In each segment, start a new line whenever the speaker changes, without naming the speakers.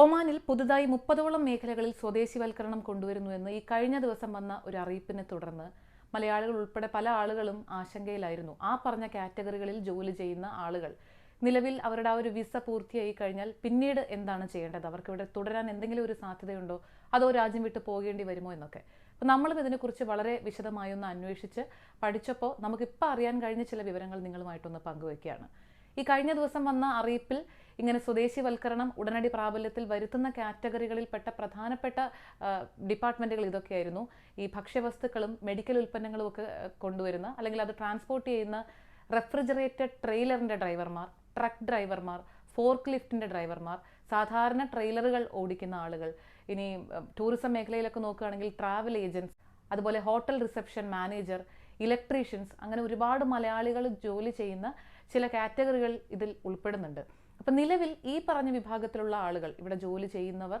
ഒമാനിൽ പുതുതായി മുപ്പതോളം മേഖലകളിൽ സ്വദേശിവൽക്കരണം കൊണ്ടുവരുന്നുവെന്ന് ഈ കഴിഞ്ഞ ദിവസം വന്ന ഒരു അറിയിപ്പിനെ തുടർന്ന് മലയാളികൾ ഉൾപ്പെടെ പല ആളുകളും ആശങ്കയിലായിരുന്നു. ആ പറഞ്ഞ കാറ്റഗറികളിൽ ജോലി ചെയ്യുന്ന ആളുകൾ. നിലവിൽ അവരുടെ ആ ഒരു വിസ പൂർത്തിയായി കഴിഞ്ഞാൽ പിന്നീട് എന്താണ് ചെയ്യേണ്ടത്? അവർക്ക് ഇവിടെ തുടരാൻ എന്തെങ്കിലും ഒരു സാധ്യതയുണ്ടോ? അതോ രാജ്യം വിട്ട് പോകേണ്ടി വരുമോ എന്നൊക്കെ? അപ്പം നമ്മളും ഇതിനെക്കുറിച്ച് വളരെ വിശദമായി ഒന്ന് അന്വേഷിച്ച് പഠിച്ചപ്പോൾ നമുക്കിപ്പോൾ അറിയാൻ കഴിഞ്ഞ ചില വിവരങ്ങൾ നിങ്ങളുമായിട്ടൊന്ന് പങ്കുവയ്ക്കുകയാണ്. ഈ കഴിഞ്ഞ ദിവസം വന്ന അറിയിപ്പിൽ ഇങ്ങനെ സ്വദേശിവൽക്കരണം ഉടനടി പ്രാബല്യത്തിൽ വരുത്തുന്ന കാറ്റഗറികളിൽപ്പെട്ട പ്രധാനപ്പെട്ട ഡിപ്പാർട്ട്മെന്റുകൾ ഇതൊക്കെയായിരുന്നു. ഈ ഭക്ഷ്യവസ്തുക്കളും മെഡിക്കൽ ഉൽപ്പന്നങ്ങളും ഒക്കെ കൊണ്ടുവരുന്ന അല്ലെങ്കിൽ അത് ട്രാൻസ്പോർട്ട് ചെയ്യുന്ന റെഫ്രിജറേറ്റഡ് ട്രെയിലറിന്റെ ഡ്രൈവർമാർ ട്രക്ക് ഡ്രൈവർമാർ ഫോർക്ക് ലിഫ്റ്റിന്റെ ഡ്രൈവർമാർ സാധാരണ ട്രെയിലറുകൾ ഓടിക്കുന്ന ആളുകൾ. ഇനി ടൂറിസം മേഖലയിലൊക്കെ നോക്കുകയാണെങ്കിൽ ട്രാവൽ ഏജന്റ്സ് അതുപോലെ ഹോട്ടൽ റിസപ്ഷൻ മാനേജർ ഇലക്ട്രീഷ്യൻസ് അങ്ങനെ ഒരുപാട് മലയാളികൾ ജോലി ചെയ്യുന്ന ചില കാറ്റഗറികൾ ഇതിൽ ഉൾപ്പെടുന്നുണ്ട്. അപ്പം നിലവിൽ ഈ പറഞ്ഞ വിഭാഗത്തിലുള്ള ആളുകൾ ഇവിടെ ജോലി ചെയ്യുന്നവർ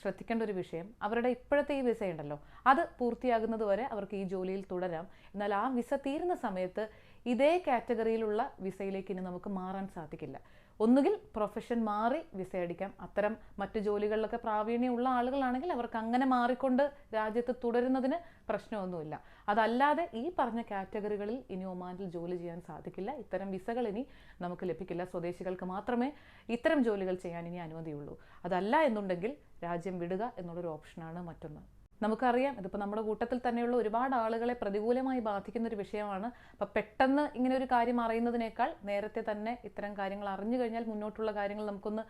ശ്രദ്ധിക്കേണ്ട ഒരു വിഷയം അവരുടെ ഇപ്പോഴത്തെ ഈ വിസ ഉണ്ടല്ലോ അത് പൂർത്തിയാകുന്നത് വരെ അവർക്ക് ഈ ജോലിയിൽ തുടരാം. എന്നാൽ ആ വിസ തീരുന്ന സമയത്ത് ഇതേ കാറ്റഗറിയിലുള്ള വിസയിലേക്ക് ഇനി നമുക്ക് മാറാൻ സാധിക്കില്ല. ഒന്നുകിൽ പ്രൊഫഷൻ മാറി വിസ അടിക്കാം. അത്തരം മറ്റു ജോലികളിലൊക്കെ പ്രാവീണ്യമുള്ള ആളുകളാണെങ്കിൽ അവർക്ക് അങ്ങനെ മാറിക്കൊണ്ട് രാജ്യത്ത് തുടരുന്നതിന് പ്രശ്നമൊന്നുമില്ല. അതല്ലാതെ ഈ പറഞ്ഞ കാറ്റഗറികളിൽ ഇനി ഒമാനിൽ ജോലി ചെയ്യാൻ സാധിക്കില്ല. ഇത്തരം വിസകൾ ഇനി നമുക്ക് ലഭിക്കില്ല. സ്വദേശികൾക്ക് മാത്രമേ ഇത്തരം ജോലികൾ ചെയ്യാൻ ഇനി അനുമതിയുള്ളൂ. അതല്ല എന്നുണ്ടെങ്കിൽ രാജ്യം വിടുക എന്നുള്ളൊരു ഓപ്ഷനാണ് മറ്റൊന്ന്. നമുക്കറിയാം. ഇതിപ്പോൾ നമ്മുടെ കൂട്ടത്തിൽ തന്നെയുള്ള ഒരുപാട് ആളുകളെ പ്രതികൂലമായി ബാധിക്കുന്ന ഒരു വിഷയമാണ്. അപ്പം പെട്ടെന്ന് ഇങ്ങനെ ഒരു കാര്യം അറിയുന്നതിനേക്കാൾ നേരത്തെ തന്നെ ഇത്തരം കാര്യങ്ങൾ അറിഞ്ഞു കഴിഞ്ഞാൽ മുന്നോട്ടുള്ള കാര്യങ്ങൾ നമുക്കൊന്ന്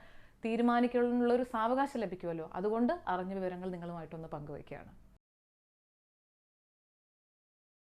തീരുമാനിക്കാനുള്ള ഒരു സാവകാശം ലഭിക്കുമല്ലോ. അതുകൊണ്ട് അറിഞ്ഞ വിവരങ്ങൾ നിങ്ങളുമായിട്ടൊന്ന് പങ്കുവയ്ക്കുകയാണ്.